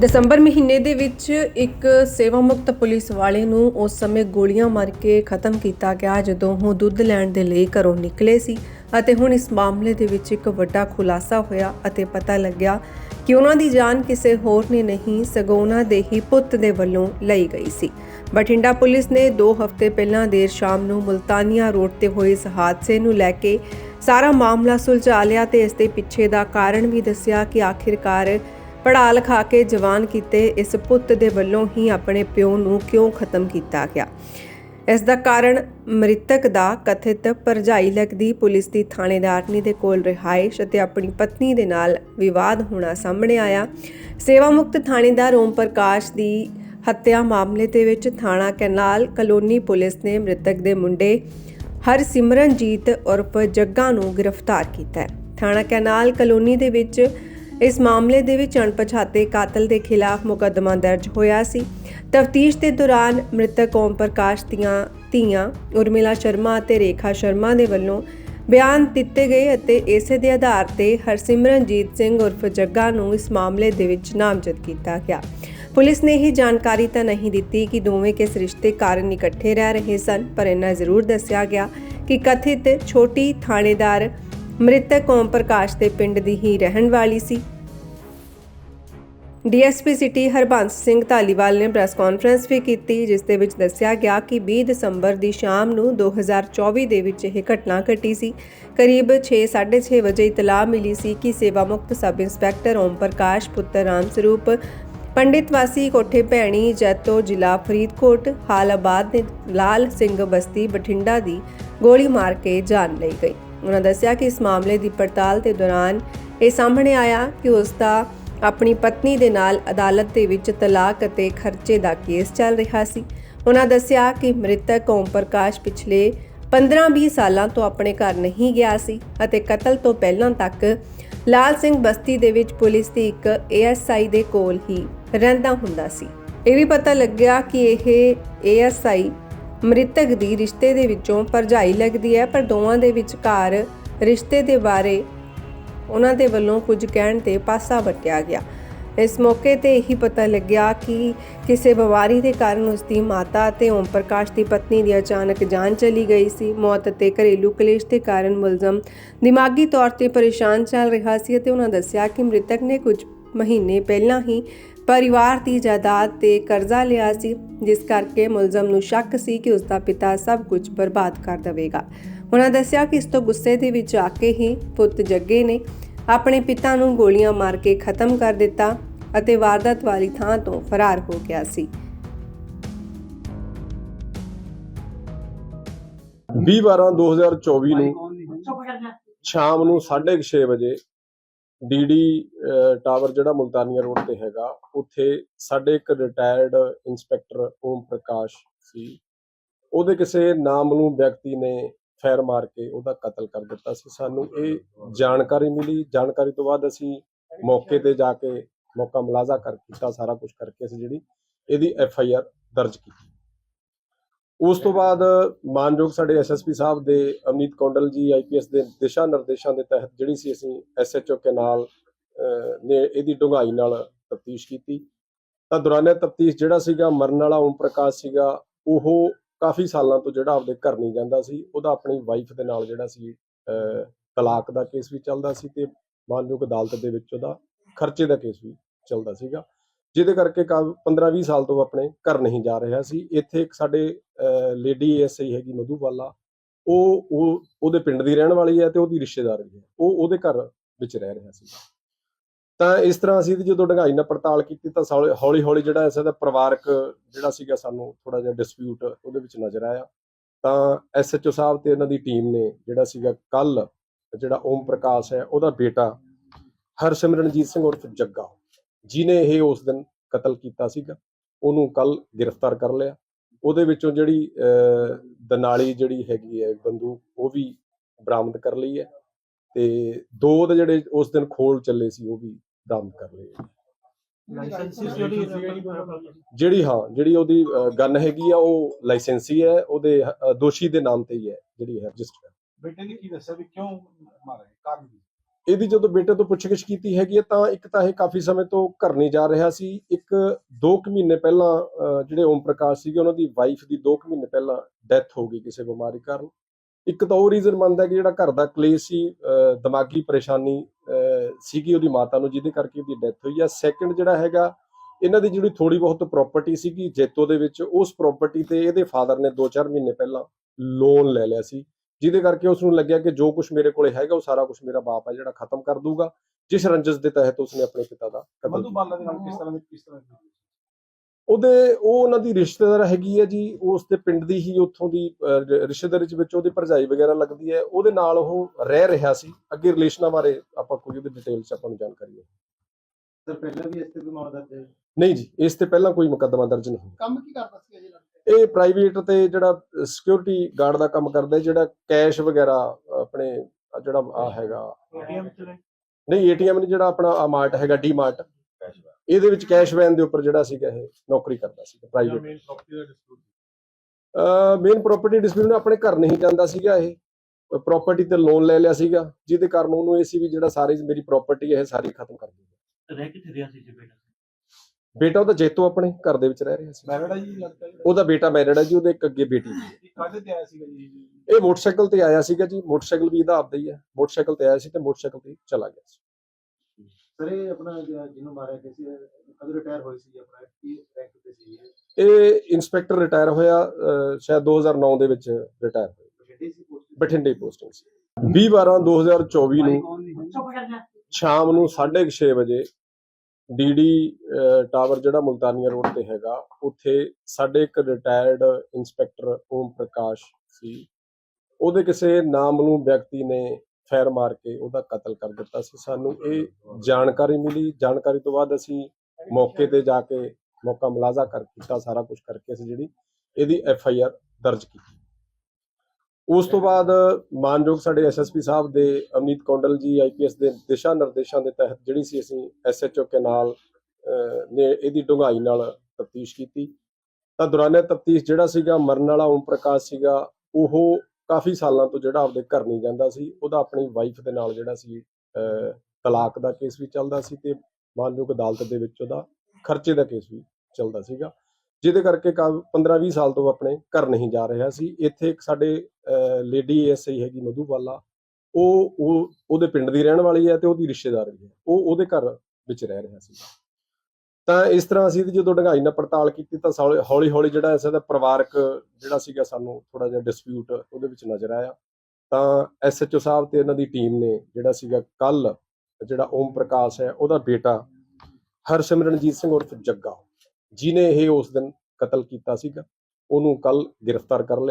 ਦਸੰਬਰ ਮਹੀਨੇ ਦੇ ਵਿੱਚ ਇੱਕ ਸੇਵਾ ਮੁਕਤ ਪੁਲਿਸ ਵਾਲੇ ਨੂੰ ਉਸ ਸਮੇਂ ਗੋਲੀਆਂ ਮਾਰ ਕੇ ਖਤਮ ਕੀਤਾ ਗਿਆ ਜਦੋਂ ਉਹ ਦੁੱਧ ਲੈਣ ਦੇ ਲਈ ਘਰੋਂ ਨਿਕਲੇ ਸੀ ਅਤੇ ਹੁਣ ਇਸ ਮਾਮਲੇ ਦੇ ਵਿੱਚ ਇੱਕ ਵੱਡਾ ਖੁਲਾਸਾ ਹੋਇਆ ਅਤੇ ਪਤਾ ਲੱਗਿਆ ਕਿ ਉਹਨਾਂ ਦੀ ਜਾਨ ਕਿਸੇ ਹੋਰ ਨੇ ਨਹੀਂ, ਸਗੋਂ ਉਹਨਾਂ ਦੇ ਹੀ ਪੁੱਤ ਦੇ ਵੱਲੋਂ ਲਈ ਗਈ ਸੀ। ਬਠਿੰਡਾ ਪੁਲਿਸ ਨੇ 2 ਹਫ਼ਤੇ ਪਹਿਲਾਂ ਦੇਰ ਸ਼ਾਮ ਨੂੰ ਮੁਲਤਾਨੀਆ ਰੋਡ ਤੇ ਹੋਏ ਇਸ ਹਾਦਸੇ ਨੂੰ ਲੈ ਕੇ ਸਾਰਾ ਮਾਮਲਾ ਸੁਲਝਾ ਲਿਆ ਤੇ ਇਸ ਦੇ ਪਿੱਛੇ ਦਾ ਕਾਰਨ ਵੀ ਦੱਸਿਆ ਕਿ ਆਖਿਰਕਾਰ ਪੜ੍ਹਾ ਲਿਖਾ ਕੇ ਜਵਾਨ ਕੀਤੇ, ਇਸ ਪੁੱਤ ਦੇ ਵੱਲੋਂ ਹੀ ਆਪਣੇ ਪਿਓ ਨੂੰ ਕਿਉਂ ਖਤਮ ਕੀਤਾ ਗਿਆ? ਇਸ ਦਾ ਕਾਰਨ ਮ੍ਰਿਤਕ ਦਾ ਕਥਿਤ ਪਰਜਾਈ ਲੱਗਦੀ ਪੁਲਿਸ ਦੀ ਥਾਣੇਦਾਰਨੀ ਦੇ ਕੋਲ ਰਿਹਾਇਸ਼ ਅਤੇ ਆਪਣੀ ਪਤਨੀ ਦੇ ਨਾਲ ਵਿਵਾਦ ਹੋਣਾ ਸਾਹਮਣੇ ਆਇਆ। ਸੇਵਾ ਮੁਕਤ ਥਾਣੇਦਾਰ ਓਮ ਪ੍ਰਕਾਸ਼ ਦੀ ਹੱਤਿਆ ਮਾਮਲੇ ਦੇ ਵਿੱਚ ਥਾਣਾ ਕੈਨਾਲ ਕਲੋਨੀ ਪੁਲਿਸ ਨੇ ਮ੍ਰਿਤਕ ਦੇ ਮੁੰਡੇ ਹਰਸਿਮਰਨਜੀਤ ਉਰਫ ਜੱਗਾ ਨੂੰ ਗ੍ਰਿਫਤਾਰ ਕੀਤਾ ਹੈ। ਥਾਣਾ ਕੈਨਾਲ ਕਲੋਨੀ ਦੇ ਵਿੱਚ ਇਸ ਮਾਮਲੇ ਦੇ ਵਿੱਚ ਅਣਪਛਾਤੇ ਕਾਤਲ ਦੇ ਖਿਲਾਫ ਮੁਕੱਦਮਾ ਦਰਜ ਹੋਇਆ ਸੀ। ਤਫਤੀਸ਼ ਦੇ ਦੌਰਾਨ ਮ੍ਰਿਤਕ ਓਮ ਪ੍ਰਕਾਸ਼ ਦੀਆਂ ਧੀਆਂ ਉਰਮਿਲਾ ਸ਼ਰਮਾ ਅਤੇ ਰੇਖਾ ਸ਼ਰਮਾ ਦੇ ਵੱਲੋਂ ਬਿਆਨ ਦਿੱਤੇ ਗਏ ਅਤੇ ਇਸੇ ਦੇ ਆਧਾਰ ਤੇ ਹਰਸਿਮਰਨਜੀਤ ਸਿੰਘ ਉਰਫ ਜੱਗਾ ਨੂੰ ਇਸ ਮਾਮਲੇ ਦੇ ਵਿੱਚ ਨਾਮਜ਼ਦ ਕੀਤਾ ਗਿਆ। ਪੁਲਿਸ ਨੇ ਇਹ ਜਾਣਕਾਰੀ ਤਾਂ ਨਹੀਂ ਦਿੱਤੀ ਕਿ ਦੋਵੇਂ ਕਿਸ ਰਿਸ਼ਤੇ ਕਾਰਨ ਇਕੱਠੇ ਰਹਿ ਰਹੇ ਸਨ, ਪਰ ਇਹਨਾਂ ਜ਼ਰੂਰ ਦੱਸਿਆ ਗਿਆ ਕਿ ਕਥਿਤ ਛੋਟੀ ਥਾਣੇਦਾਰ ਮ੍ਰਿਤਕ ਓਮ ਪ੍ਰਕਾਸ਼ ਦੇ ਪਿੰਡ ਦੀ ਹੀ ਰਹਿਣ ਵਾਲੀ ਸੀ। ਡੀਐਸਪੀ ਸਿਟੀ ਹਰਬੰਸ ਸਿੰਘ ਧਾਲੀਵਾਲ ਨੇ ਪ੍ਰੈਸ ਕਾਨਫਰੰਸ ਵੀ ਕੀਤੀ, ਜਿਸ ਦੇ ਵਿੱਚ ਦੱਸਿਆ ਗਿਆ ਕਿ 20 ਦਸੰਬਰ ਦੀ ਸ਼ਾਮ ਨੂੰ 2024 ਦੇ ਵਿੱਚ ਇਹ ਘਟਨਾ ਘਟੀ ਸੀ। ਕਰੀਬ 6:30 ਵਜੇ ਇਤਲਾਹ ਮਿਲੀ ਸੀ ਕਿ ਸੇਵਾ ਮੁਕਤ ਸਬ ਇੰਸਪੈਕਟਰ ਓਮ ਪ੍ਰਕਾਸ਼, ਪੁੱਤਰ ਰਾਮ ਸਰੂਪ, ਪੰਡਿਤ ਵਾਸੀ ਕੋਠੇ ਭੈਣੀ, ਜੈਤੋ ਜ਼ਿਲ੍ਹਾ ਫਰੀਦਕੋਟ, ਹਾਲਾਬਾਦ ਦੇ ਲਾਲ ਸਿੰਘ ਬਸਤੀ, ਬਠਿੰਡਾ ਦੀ ਗੋਲੀ ਮਾਰ ਕੇ ਜਾਨ ਲਈ ਗਈ। ਉਹਨਾਂ ਦੱਸਿਆ ਕਿ ਇਸ ਮਾਮਲੇ ਦੀ ਪੜਤਾਲ ਦੇ ਦੌਰਾਨ ਇਹ ਸਾਹਮਣੇ ਆਇਆ ਕਿ ਉਸ ਦਾ ਆਪਣੀ ਪਤਨੀ ਦੇ ਨਾਲ ਅਦਾਲਤ ਦੇ ਵਿੱਚ ਤਲਾਕ ਅਤੇ ਖਰਚੇ ਦਾ ਕੇਸ ਚੱਲ ਰਿਹਾ ਸੀ। ਉਹਨਾਂ ਦੱਸਿਆ ਕਿ ਮ੍ਰਿਤਕ ਓਮ ਪ੍ਰਕਾਸ਼ ਪਿਛਲੇ 15-20 ਸਾਲਾਂ ਤੋਂ ਆਪਣੇ ਘਰ ਨਹੀਂ ਗਿਆ ਸੀ ਅਤੇ ਕਤਲ ਤੋਂ ਪਹਿਲਾਂ ਤੱਕ ਲਾਲ ਸਿੰਘ ਬਸਤੀ ਦੇ ਵਿੱਚ ਪੁਲਿਸ ਦੀ ਇੱਕ ਏਐਸਆਈ ਦੇ ਕੋਲ ਹੀ ਰਹਿੰਦਾ ਹੁੰਦਾ ਸੀ। ਇਹ ਵੀ ਪਤਾ ਲੱਗਿਆ ਕਿ ਇਹ ਏਐਸਆਈ ਮ੍ਰਿਤਕ ਦੀ ਰਿਸ਼ਤੇ ਦੇ ਵਿੱਚੋਂ ਪਰਜਾਈ ਲੱਗਦੀ ਹੈ, ਪਰ ਦੋਵਾਂ ਦੇ ਵਿਚਕਾਰ ਰਿਸ਼ਤੇ ਦੇ ਬਾਰੇ ਉਹਨਾਂ ਦੇ ਵੱਲੋਂ ਕੁਝ ਕਹਿਣ ਤੇ ਪਾਸਾ ਵਟਿਆ ਗਿਆ। ਇਸ ਮੌਕੇ ਤੇ ਇਹੀ ਪਤਾ ਲੱਗਿਆ ਕਿ ਕਿਸੇ ਬਿਮਾਰੀ ਦੇ ਕਾਰਨ ਉਸ ਦੀ ਮਾਤਾ ਅਤੇ ਓਮ ਪ੍ਰਕਾਸ਼ ਦੀ ਪਤਨੀ ਦੀ ਅਚਾਨਕ ਜਾਨ ਚਲੀ ਗਈ ਸੀ। ਮੌਤ ਅਤੇ ਘਰੇਲੂ ਕਲੇਸ਼ ਦੇ ਕਾਰਨ ਮੁਲਜ਼ਮ ਦਿਮਾਗੀ ਤੌਰ ਤੇ ਪਰੇਸ਼ਾਨ ਚੱਲ ਰਿਹਾ ਸੀ ਅਤੇ ਉਹਨਾਂ ਦੱਸਿਆ ਕਿ ਮ੍ਰਿਤਕ ਨੇ ਕੁਝ ਮਹੀਨੇ ਪਹਿਲਾਂ ਹੀ ਪਰਿਵਾਰ ਦੀ ਜਾਇਦਾਦ ਤੇ ਕਰਜ਼ਾ ਲਿਆ ਸੀ, ਜਿਸ ਕਰਕੇ ਮੁਲਜ਼ਮ ਨੂੰ ਸ਼ੱਕ ਸੀ ਕਿ ਉਸ ਦਾ ਪਿਤਾ ਸਭ ਕੁਝ ਬਰਬਾਦ ਕਰ ਦੇਵੇਗਾ। ਉਹਨਾਂ ਦੱਸਿਆ ਕਿ ਇਸ ਤੋਂ ਗੁੱਸੇ ਦੇ ਵਿੱਚ ਆ ਕੇ ਹੀ ਪੁੱਤ ਜੱਗੇ ਨੇ ਆਪਣੇ ਪਿਤਾ ਨੂੰ ਗੋਲੀਆਂ ਮਾਰ ਕੇ ਖਤਮ ਕਰ ਦਿੱਤਾ ਅਤੇ ਵਾਰਦਾਤ ਵਾਲੀ ਥਾਂ ਤੋਂ ਫਰਾਰ ਹੋ ਗਿਆ ਸੀ। 20 12 2024 ਨੂੰ ਸ਼ਾਮ ਨੂੰ 6:30 ਵਜੇ ਡੀਡੀ ਟਾਵਰ ਜਿਹੜਾ ਮੁਲਤਾਨੀਆ ਰੋਡ ਤੇ ਹੈਗਾ, ਉੱਥੇ ਸਾਡੇ ਇੱਕ ਰਿਟਾਇਰਡ ਇਨਸਪੈਕਟਰ ਓਮ ਪ੍ਰਕਾਸ਼ ਸੀ। ਉਹਦੇ ਕਿਸੇ ਨਾਮਲੂਮ ਵਿਅਕਤੀ ਨੇ ਫਾਇਰ ਮਾਰ ਕੇ ਉਹਦਾ ਕਤਲ ਕਰ ਦਿੱਤਾ ਸੀ। ਸਾਨੂੰ ਇਹ ਜਾਣਕਾਰੀ ਮਿਲੀ। ਜਾਣਕਾਰੀ ਤੋਂ ਬਾਅਦ ਅਸੀਂ ਮੌਕੇ ਤੇ ਜਾ ਕੇ ਮੌਕਾ ਮੁਲਾਜ਼ਾ ਕਰ ਕੀਤਾ ਸਾਰਾ ਕੁਝ ਕਰਕੇ ਅਸੀਂ ਜਿਹੜੀ ਇਹਦੀ ਐਫ ਆਈ ਆਰ ਦਰਜ ਕੀਤੀ। ਉਸ ਤੋਂ ਬਾਅਦ ਮਾਨਯੋਗ ਸਾਡੇ ਐਸਐਸਪੀ ਸਾਹਿਬ ਦੇ ਅਮਨੀਤ ਕੌਂਡਲ ਜੀ ਆਈਪੀਐਸ ਦੇ ਦਿਸ਼ਾ ਨਿਰਦੇਸ਼ਾਂ ਦੇ ਤਹਿਤ ਜਿਹੜੀ ਸੀ ਅਸੀਂ ਐਸਐਚਓ ਕੇ ਨਾਲ ਨੇ ਇਹਦੀ ਡੂੰਘਾਈ ਨਾਲ ਤਫਤੀਸ਼ ਕੀਤੀ। ਤਾਂ ਦੌਰਾਨੇ ਤਫਤੀਸ਼ ਜਿਹੜਾ ਸੀਗਾ ਮਰਨ ਵਾਲਾ ਓਮ ਪ੍ਰਕਾਸ਼ ਸੀਗਾ ਉਹ ਕਾਫੀ ਸਾਲਾਂ ਤੋਂ ਜਿਹੜਾ ਆਪਦੇ ਘਰ ਨਹੀਂ ਜਾਂਦਾ ਸੀ, ਉਹਦਾ ਆਪਣੀ ਵਾਈਫ ਦੇ ਨਾਲ ਜਿਹੜਾ ਸੀ ਤਲਾਕ ਦਾ ਕੇਸ ਵੀ ਚੱਲਦਾ ਸੀ ਤੇ ਮਾਨਯੋਗ ਅਦਾਲਤ ਦੇ ਵਿੱਚ ਉਹਦਾ ਖਰਚੇ ਦਾ ਕੇਸ ਵੀ ਚੱਲਦਾ ਸੀਗਾ। ਜਿਹਦੇ ਕਰਕੇ 15-20 ਸਾਲ ਤੋਂ ਆਪਣੇ ਘਰ ਨਹੀਂ ਜਾ ਰਿਹਾ ਸੀ। ਇੱਥੇ ਇੱਕ ਸਾਡੇ ਲੇਡੀ ਐਸਆਈ ਹੈਗੀ ਮਧੂਬਾਲਾ ਉਹ ਉਹ, ਉਹਦੇ ਪਿੰਡ ਦੀ ਰਹਿਣ ਵਾਲੀ ਹੈ ਤੇ ਉਹਦੀ ਰਿਸ਼ਤੇਦਾਰ ਵੀ ਹੈ। ਉਹ ਉਹਦੇ ਘਰ ਵਿੱਚ ਰਹਿ ਰਿਹਾ ਸੀ। ਤਾਂ ਇਸ ਤਰ੍ਹਾਂ ਅਸੀਂ ਜਦੋਂ ਡੰਗਾਈ ਨਾਲ ਪੜਤਾਲ ਕੀਤੀ ਤਾਂ ਹੌਲੀ ਹੌਲੀ ਜਿਹੜਾ ਇਸ ਦਾ ਪਰਿਵਾਰਕ ਜਿਹੜਾ ਸੀਗਾ ਸਾਨੂੰ ਥੋੜਾ ਜਿਹਾ ਡਿਸਪਿਊਟ ਉਹਦੇ ਵਿੱਚ ਨਜ਼ਰ ਆਇਆ। ਤਾਂ ਐਸਐਚਓ ਸਾਹਿਬ ਤੇ ਇਹਨਾਂ ਦੀ ਟੀਮ ਨੇ ਜਿਹੜਾ ਸੀਗਾ ਕੱਲ ਜਿਹੜਾ ਓਮ ਪ੍ਰਕਾਸ਼ ਹੈ ਉਹਦਾ ਬੇਟਾ ਹਰਸਿਮਰਨਜੀਤ ਸਿੰਘ ਉਰਫ ਜੱਗਾ ਜਿਨੇ ਇਹ ਉਸ ਦਿਨ ਕਤਲ ਕੀਤਾ ਸੀਗਾ। ਉਹਨੂੰ ਕੱਲ ਗ੍ਰਿਫਤਾਰ ਕਰ ਲਿਆ। ਉਹਦੇ ਵਿੱਚੋਂ ਜਿਹੜੀ ਦਨਾਲੀ ਜਿਹੜੀ ਹੈਗੀ ਹੈ ਬੰਦੂਕ ਉਹ ਵੀ ਬਰਾਮਦ ਕਰ ਲਈ ਹੈ ਤੇ ਦੋ ਦੇ ਜਿਹੜੇ ਉਸ ਦਿਨ ਖੋਲ ਚੱਲੇ ਸੀ ਉਹ ਵੀ ਬਰਾਮਦ ਕਰ ਲਏ ਹੈ। ਲਾਇਸੈਂਸਿਸ ਜਿਹੜੀ ਜਿਹੜੀ ਹਾਂ ਜਿਹੜੀ ਉਹਦੀ ਗਨ ਹੈਗੀ ਆ ਉਹ ਲਾਇਸੈਂਸੀ ਹੈ ਉਹਦੇ ਦੋਸ਼ੀ ਦੇ ਨਾਮ ਤੇ ਹੀ ਹੈ ਜਿਹੜੀ ਹੈ ਰਜਿਸਟਰ ਬੇਟੇ ਨੇ ਕੀ ਦੱਸਿਆ ਵੀ ਕਿਉਂ ਮਾਰਿਆ ਕਾਰਨ ਕੀ? ਇਹਦੀ ਜਦੋਂ ਬੇਟੇ ਤੋਂ ਪੁੱਛਗਿੱਛ ਕੀਤੀ ਹੈਗੀ ਹੈ ਤਾਂ ਇੱਕ ਤਾਂ ਇਹ ਕਾਫੀ ਸਮੇਂ ਤੋਂ ਘਰ ਨਹੀਂ ਜਾ ਰਿਹਾ ਸੀ। ਇੱਕ 2 ਕੁ ਮਹੀਨੇ ਪਹਿਲਾਂ ਅਹ, ਜਿਹੜੇ ਓਮ ਪ੍ਰਕਾਸ਼ ਸੀਗੇ ਉਹਨਾਂ ਦੀ ਵਾਈਫ ਦੀ 2 ਕੁ ਮਹੀਨੇ ਪਹਿਲਾਂ ਡੈਥ ਹੋ ਗਈ ਕਿਸੇ ਬਿਮਾਰੀ ਕਾਰਨ। ਇੱਕ ਤਾਂ ਉਹ ਰੀਜ਼ਨ ਮੰਨਦਾ ਕਿ ਜਿਹੜਾ ਘਰ ਦਾ ਕਲੇਸ਼ ਸੀ ਦਿਮਾਗੀ ਪਰੇਸ਼ਾਨੀ ਸੀਗੀ ਉਹਦੀ ਮਾਤਾ ਨੂੰ ਜਿਹਦੇ ਕਰਕੇ ਉਹਦੀ ਡੈਥ ਹੋਈ। ਹੈ ਸੈਕੰਡ ਜਿਹੜਾ ਹੈਗਾ ਇਹਨਾਂ ਦੀ ਜਿਹੜੀ ਥੋੜੀ ਬਹੁਤ ਪ੍ਰਾਪਰਟੀ ਸੀਗੀ ਜੇਤੋ ਦੇ ਵਿੱਚ ਉਸ ਪ੍ਰਾਪਰਟੀ ਤੇ ਇਹਦੇ ਫਾਦਰ ਨੇ 2-4 ਮਹੀਨੇ ਪਹਿਲਾਂ ਲੋਨ ਲੈ ਲਿਆ ਸੀ। ਜਿਹਦੇ ਕਰਕੇ ਉਸ ਨੂੰ ਲੱਗਿਆ ਕਿ ਜੋ ਕੁਝ ਮੇਰੇ ਕੋਲੇ ਹੈਗਾ ਉਹ ਸਾਰਾ ਕੁਝ ਮੇਰਾ ਬਾਪ ਹੈ ਜਿਹੜਾ ਖਤਮ ਕਰ ਦੂਗਾ ਜਿਸ ਰੰਜਸ ਦੇ ਤਹਿਤ ਉਸਨੇ ਆਪਣੇ ਪਿਤਾ ਦਾ ਕਤਲ ਕੀਤਾ ਬਾਲਾ ਦੇ ਨਾਲ ਕਿਸ ਤਰ੍ਹਾਂ ਦੇ ਕਿਸ ਤਰ੍ਹਾਂ ਦੀ ਉਹਦੇ ਉਹ ਉਹਨਾਂ ਦੀ ਰਿਸ਼ਤੇਦਾਰ ਹੈਗੀ ਹੈ ਜੀ ਉਸ ਦੇ ਪਿੰਡ ਦੀ ਹੀ ਉੱਥੋਂ ਦੀ ਰਿਸ਼ਤੇਦਾਰੀ ਚ ਵਿੱਚ ਉਹਦੀ ਭਰਜਾਈ ਵਗੈਰਾ ਲੱਗਦੀ ਹੈ। ਉਹਦੇ ਨਾਲ ਉਹ ਰਹਿ ਰਿਹਾ ਸੀ। ਅੱਗੇ ਰਿਲੇਸ਼ਨਾਂ ਬਾਰੇ ਆਪਾਂ ਕੋਈ ਉਹਦੀ ਡਿਟੇਲ ਚ ਆਪਾਂ ਨੂੰ ਜਾਣਕਾਰੀ ਹੈ ਸਰ ਪਹਿਲਾਂ ਵੀ ਇਸ ਤੇ ਕੋਈ ਮਾਮਲਾ ਦਰਜ ਹੈ? ਨਹੀਂ ਜੀ ਇਸ ਤੇ ਪਹਿਲਾਂ ਕੋਈ ਮੁਕੱਦਮਾ ਦਰਜ ਨਹੀਂ ਕੰਮ ਕੀ ਕਰਦਾ ਸੀ ਜੀ ਲੜਕੇ? ਇਹ ਪ੍ਰਾਈਵੇਟ ਤੇ ਜਿਹੜਾ ਸਿਕਿਉਰਿਟੀ ਗਾਰਡ ਦਾ ਕੰਮ ਕਰਦਾ ਜਿਹੜਾ ਕੈਸ਼ ਵਗੈਰਾ ਆਪਣੇ ਜਿਹੜਾ ਆ ਹੈਗਾ। ਏਟੀਐਮ ਚ ਨਹੀਂ ਏਟੀਐਮ ਨਹੀਂ ਜਿਹੜਾ ਆਪਣਾ ਆ ਮਾਰਟ ਹੈਗਾ ਡੀ ਮਾਰਟ ਇਹਦੇ ਵਿੱਚ ਕੈਸ਼ ਵੈਨ ਦੇ ਉੱਪਰ ਜਿਹੜਾ ਸੀਗਾ ਇਹ ਨੌਕਰੀ ਕਰਦਾ ਸੀਗਾ ਪ੍ਰਾਈਵੇਟ ਮੇਨ ਪ੍ਰਾਪਰਟੀ ਦਾ ਡਿਸਪਿਊਟ ਮੇਨ ਪ੍ਰਾਪਰਟੀ ਡਿਸਪਿਊਟ ਆਪਣੇ ਘਰ ਨਹੀਂ ਜਾਂਦਾ ਸੀਗਾ ਇਹ। ਪ੍ਰਾਪਰਟੀ ਤੇ ਲੋਨ ਲੈ ਲਿਆ ਸੀਗਾ ਜਿਹਦੇ ਕਾਰਨ ਉਹਨੂੰ ਇਹ ਸੀ ਵੀ ਜਿਹੜਾ ਸਾਰੀ ਮੇਰੀ ਪ੍ਰਾਪਰਟੀ ਹੈ ਇਹ ਸਾਰੀ ਖਤਮ ਕਰ ਦੂਗਾ ਰਹਿ ਕਿੱਥੇ ਰਿਹਾ ਸੀ ਜੀ ਬੇਟਾ? ਬੇਟਾ ਉਹਦਾ ਜੇਤੋ ਆਪਣੇ ਘਰ ਦੇ ਵਿੱਚ ਰਹਿ ਰਿਹਾ ਸੀ। ਮੈਰਿਡ ਹੈ ਜੀ? ਉਹਦਾ ਬੇਟਾ ਮੈਰਿਡ ਹੈ ਜੀ ਉਹਦੇ ਇੱਕ ਅੱਗੇ ਬੇਟੀ ਇਹ ਕਾਹਦੇ ਤੇ ਆਇਆ ਸੀਗਾ ਜੀ? ਇਹ ਮੋਟਰਸਾਈਕਲ ਤੇ ਆਇਆ ਸੀਗਾ ਜੀ ਮੋਟਰਸਾਈਕਲ ਵੀ ਇਹਦਾ ਆਪਦਾ ਹੀ ਹੈ ਮੋਟਰਸਾਈਕਲ ਤੇ ਆਇਆ ਸੀ ਤੇ ਮੋਟਰਸਾਈਕਲ ਤੇ ਚਲਾ ਗਿਆ ਸੀ। ਸਰ ਇਹ ਆਪਣਾ ਜਿਹਨੂੰ ਮਾਰਿਆ ਗਿਆ ਸੀ ਕਦੋਂ ਰਿਟਾਇਰ ਹੋਈ ਸੀ ਆਪਣਾ? ਕੀ ਰੈਂਕ ਤੇ ਸੀ ਇਹ? ਇਨਸਪੈਕਟਰ ਰਿਟਾਇਰ ਹੋਇਆ ਅਹ, ਸ਼ਾਇਦ 2009 ਦੇ ਵਿੱਚ ਰਿਟਾਇਰ ਹੋਇਆ। ਬਠਿੰਡੇ ਸੀ ਪੋਸਟ ਬਠਿੰਡੇ ਪੋਸਟਿੰਗ ਸੀ। 20 12 2024 ਨੂੰ ਸ਼ਾਮ ਨੂੰ 6:30 ਵਜੇ ਡੀਡੀ ਟਾਵਰ ਜਿਹੜਾ ਮੁਲਤਾਨੀਆ ਰੋਡ ਤੇ ਹੈਗਾ ਉੱਥੇ ਸਾਡੇ ਇੱਕ ਰਿਟਾਇਰਡ ਇਨਸਪੈਕਟਰ ਓਮ ਪ੍ਰਕਾਸ਼ ਸੀ। ਉਹਦੇ ਕਿਸੇ ਨਾਮਲੂਮ ਵਿਅਕਤੀ ਨੇ ਫੈਰ ਮਾਰ ਕੇ ਉਹਦਾ ਕਤਲ ਕਰ ਦਿੱਤਾ ਸੀ। ਸਾਨੂੰ ਇਹ ਜਾਣਕਾਰੀ ਮਿਲੀ। ਜਾਣਕਾਰੀ ਤੋਂ ਬਾਅਦ ਅਸੀਂ ਮੌਕੇ ਤੇ ਜਾ ਕੇ ਮੌਕਾ ਮੁਲਾਜ਼ਾ ਕਰ ਕੀਤਾ ਸਾਰਾ ਕੁਝ ਕਰਕੇ ਅਸੀਂ ਜਿਹੜੀ ਇਹਦੀ ਐਫ ਆਈ ਆਰ ਦਰਜ ਕੀਤੀ। ਉਸ ਤੋਂ ਬਾਅਦ ਮਾਨਯੋਗ ਸਾਡੇ ਐਸਐਸਪੀ ਸਾਹਿਬ ਦੇ ਅਮਨੀਤ ਕੌਂਡਲ ਜੀ ਆਈਪੀਐਸ ਦੇ ਦਿਸ਼ਾ ਨਿਰਦੇਸ਼ਾਂ ਦੇ ਤਹਿਤ ਜਿਹੜੀ ਸੀ ਅਸੀਂ ਐਸਐਚਓ ਕੈਨਾਲ ਅਹ, ਨੇ ਇਹਦੀ ਡੂੰਘਾਈ ਨਾਲ ਤਫਤੀਸ਼ ਕੀਤੀ। ਤਾਂ ਦੌਰਾਨੇ ਤਫਤੀਸ਼ ਜਿਹੜਾ ਸੀਗਾ ਮਰਨ ਵਾਲਾ ਓਮ ਪ੍ਰਕਾਸ਼ ਸੀਗਾ ਉਹ ਕਾਫੀ ਸਾਲਾਂ ਤੋਂ ਜਿਹੜਾ ਆਪਦੇ ਘਰ ਨਹੀਂ ਜਾਂਦਾ ਸੀ, ਉਹਦਾ ਆਪਣੀ ਵਾਈਫ ਦੇ ਨਾਲ ਜਿਹੜਾ ਸੀ ਤਲਾਕ ਦਾ ਕੇਸ ਵੀ ਚੱਲਦਾ ਸੀ ਤੇ ਮਾਨਯੋਗ ਅਦਾਲਤ ਦੇ ਵਿੱਚ ਉਹਦਾ ਖਰਚੇ ਦਾ ਕੇਸ ਵੀ ਚੱਲਦਾ ਸੀਗਾ। ਜਿਹਦੇ ਕਰਕੇ 15-20 ਸਾਲ ਤੋਂ ਆਪਣੇ ਘਰ ਨਹੀਂ ਜਾ ਰਿਹਾ ਸੀ। ਇੱਥੇ ਇੱਕ ਸਾਡੇ ਲੇਡੀ ਐਸਆਈ ਹੈਗੀ ਮਧੂਵਾਲਾ ਉਹ ਉਹ, ਉਹਦੇ ਪਿੰਡ ਦੀ ਰਹਿਣ ਵਾਲੀ ਹੈ ਤੇ ਉਹਦੀ ਰਿਸ਼ਤੇਦਾਰ ਵੀ ਹੈ। ਉਹ ਉਹਦੇ ਘਰ ਵਿੱਚ ਰਹਿ ਰਿਹਾ ਸੀ। ਤਾਂ ਇਸ ਤਰ੍ਹਾਂ ਅਸੀਂ ਜਦੋਂ ਡੰਗਾਈ ਨਾਲ ਪੜਤਾਲ ਕੀਤੀ ਤਾਂ ਹੌਲੀ ਹੌਲੀ ਜਿਹੜਾ ਇਸ ਪਰਿਵਾਰਕ ਜਿਹੜਾ ਸੀਗਾ ਸਾਨੂੰ ਥੋੜਾ ਜਿਹਾ ਡਿਸਪਿਊਟ ਉਹਦੇ ਵਿੱਚ ਨਜ਼ਰ ਆਇਆ। ਤਾਂ ਐਸਐਚਓ ਸਾਹਿਬ ਤੇ ਇਹਨਾਂ ਦੀ ਟੀਮ ਨੇ ਜਿਹੜਾ ਸੀਗਾ ਕੱਲ ਜਿਹੜਾ ਓਮ ਪ੍ਰਕਾਸ਼ ਹੈ ਉਹਦਾ ਬੇਟਾ ਹਰਸਿਮਰਨਜੀਤ ਸਿੰਘ ਉਰਫ ਜੱਗਾ ਜਿਨੇ ਇਹ ਉਸ ਦਿਨ ਕਤਲ ਕੀਤਾ ਸੀਗਾ। ਉਹਨੂੰ ਕੱਲ ਗ੍ਰਿਫਤਾਰ ਕਰ ਲਿਆ।